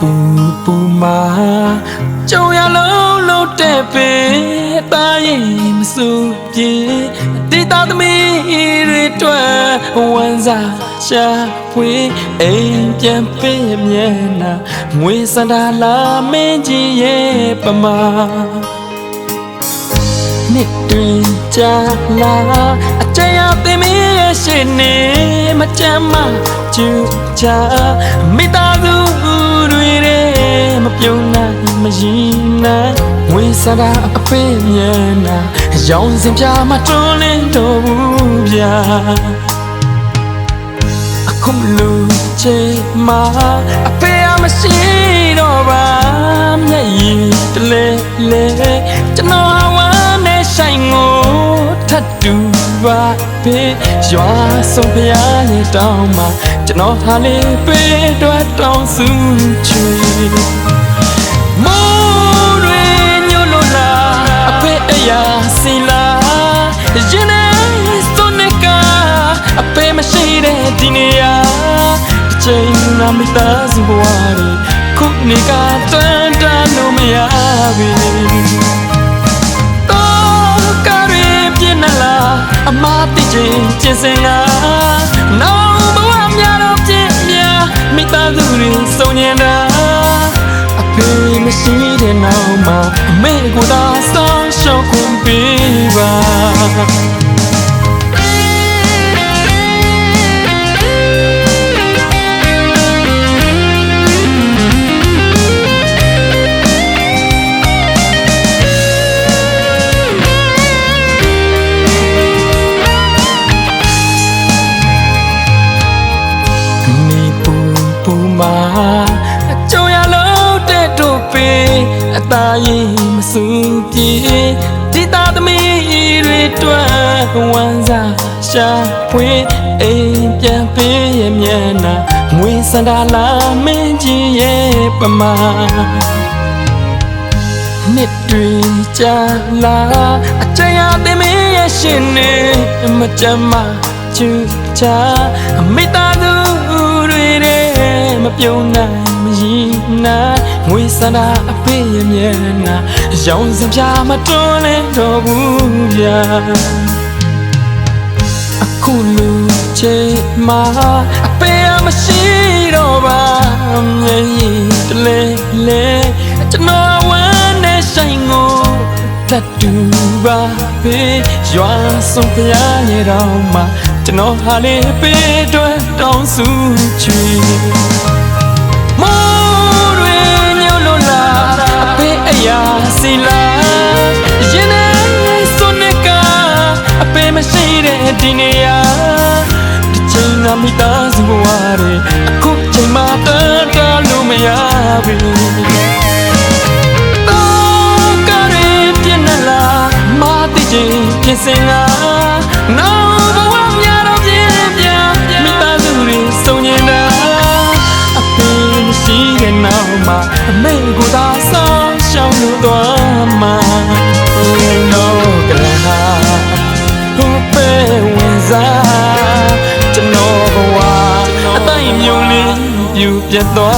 ပူမာကြုံရလုံးလုံးတဲ့ပင်တာရင်မစူပြေတိတာသမီးတွေတွေ့ဝမ်းစာရှာဖွေအိမ်ပြန်ပေးမျက်နှာငွေစန္ဒာလာမင်းကြီးရဲ့ပမာနှစ်တွင်ကြာလာအကြံရသင်မရဲ့ရှင်နေမကြမ်းမကျူချာမိသားစု စားတာအဖေးမြန်နာရောင်စင်ပြမတွန်းလင်းတော့ဘူးဗျာအခုလူချေမှာအဖေအမရှိတော့ပါမျက်ရည်တလဲလဲကျွန်တော်အဝမ်းနဲ့ဆိုင်ကိုထပ်တူပါပေရွာဆုံးဖျားရဲ့တောင်းမှာကျွန်တော်ဟာလေးပေးတော့တောင်းစုချွေမိုး ချိန်နာမိသားစုဘဝတွေခုနေကတန်တန်လို့မရပြီတော့ကားရပြင်းနလားအမတိချင်းကျင်စင်လာနောက်ဘဝများတော့ပြင်းများမိသားစုတွေစုံညင်တာအဖေမရှိတဲ့နောက်မှာအမေကိုသာဆောင်းရှောက်ခွင့်ပေးပါ မာအကြုံရလို့တဲ့တို့ပေအသားရင်မစူပြေဒီသားသမီးတွေတွေ့ဝမ်းစာရှာဖွေအိမ်ပြန်ပေးရမျက်နှာငွေစန္ဒာလာမင်းကြီးရဲ့ပမာနှစ်တွေကြာလာအကြံရသင်မရဲ့ရှင်နေမကြမ်းမချူချာအမိသားစုတွေတဲ့ မပြုံးနိုင်မရည်နိုင်ငွေစန္ဒာအဖေရဲ့မျက်နှာရောင်စင်ပြမတွန်းလဲတော့ဘူးဗျာအခုလူချေမှာအဖေအမရှိတော့ပါမြင်ရင်တလဲလဲကျွန်တော်ဝမ်းနဲ့ဆိုင်ကိုတတ်တူပါပဲရွာဆုံးဖျားရဲ့တော့မှကျွန်တော်ဟာလေးပေးတော့တောင်းစုချွေ ရာစီလာရင်နေစွန်နေကအဖေမရှိတဲ့ဒီနေရာတစ်ချိန်ကမိသားစုဘဝတွေအခုချိန်မှတန်တလို့မရဘူးတော့ကရဲပြင်းနလားမာတိချင်းပြင်စင်လာနော ကျွ